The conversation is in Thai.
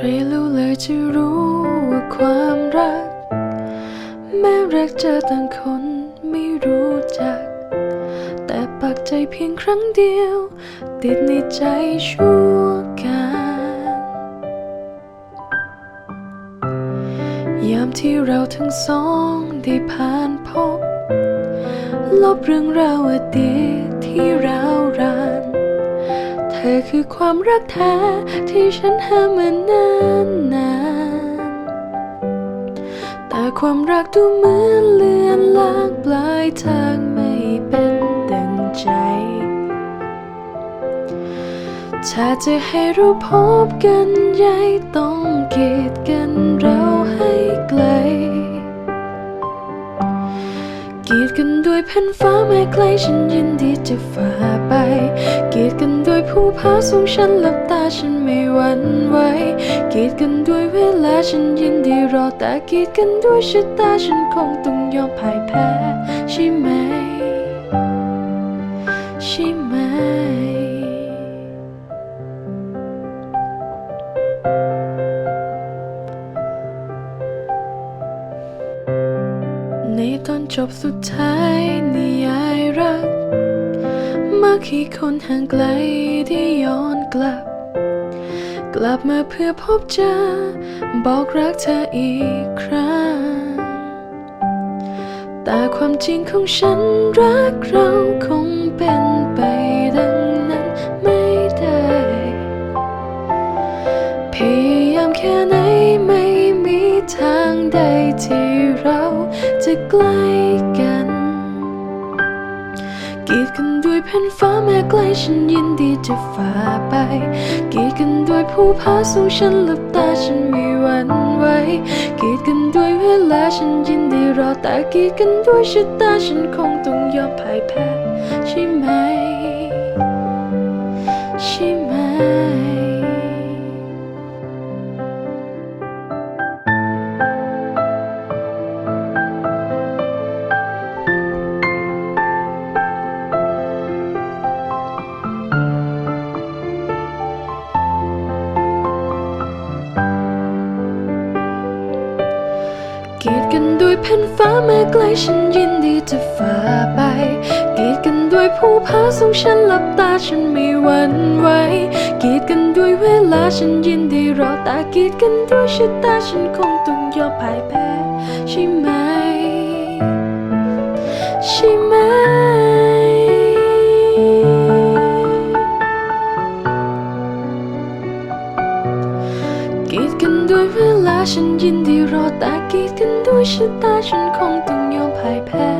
ใครรู้เลยจะรู้ว่าความรัก แม้รักเจอต่างคนไม่รู้จัก แต่ปักใจเพียงครั้งเดียว ติดในใจชั่วการยามที่เราทั้งสองได้ผ่านพบ ลบเรื่องราวอดีตที่ร้าวราน อคือความรักแท้ที่ฉันหามานานนานๆแต่ความรักดูเหมือนเลือนลางปลายทางไม่เป็นดังใจ ถ้าจะให้เราพบกันใหญ่ต้องกีดกันเราให้ไกลกีดกันด้วยแผ่นฟ้าแม้ไกลฉันยินดีจะฝ่าไปกีดกัน ผู้พาสูงฉันหลับตาฉันไม่หวั่นไหวกีดกันด้วยเวลาฉันยินดีรอแต่กีดกันด้วยชะตาฉันคงต้องยอมพ่ายแพ้ใช่ไหม ใช่ไหม ในตอนจบสุดท้ายนิยายรัก มากี่คนห่างไกลที่ย้อนกลับ กลับมาเพื่อพบเจอ บอกรักเธออีกครั้ง แต่ความจริงของฉันรักเราคงเป็น กันด้วยแผ่นฟ้าแม้ไกลฉันยินดีจะฝ่าไป กีดกันด้วยผู้พาสูงฉันหลับตาฉันไม่หวั่นไหวกีดกันด้วยเวลาฉันยินดีรอแต่กีดกันด้วยชะตาฉันคงต้องยอมพ่ายแพ้ใช่ไหม ด้วยแผ่นฟ้าแม้ไกลฉันยินดีจะฝ่าไปกีดกันด้วยผู้พาสูงฉันหลับตาฉันไม่หวั่นไหวกีดกันด้วยเวลาฉันยินดีรอแต่กีดกันด้วยชะตาฉันคงต้องยอมพ่ายแพ้ใช่ไหมใช่ไหม กันด้วยเวลาฉันยินดีรอแต่กีดกันด้วยชะตาฉันคงต้องยอมพ่ายแพ้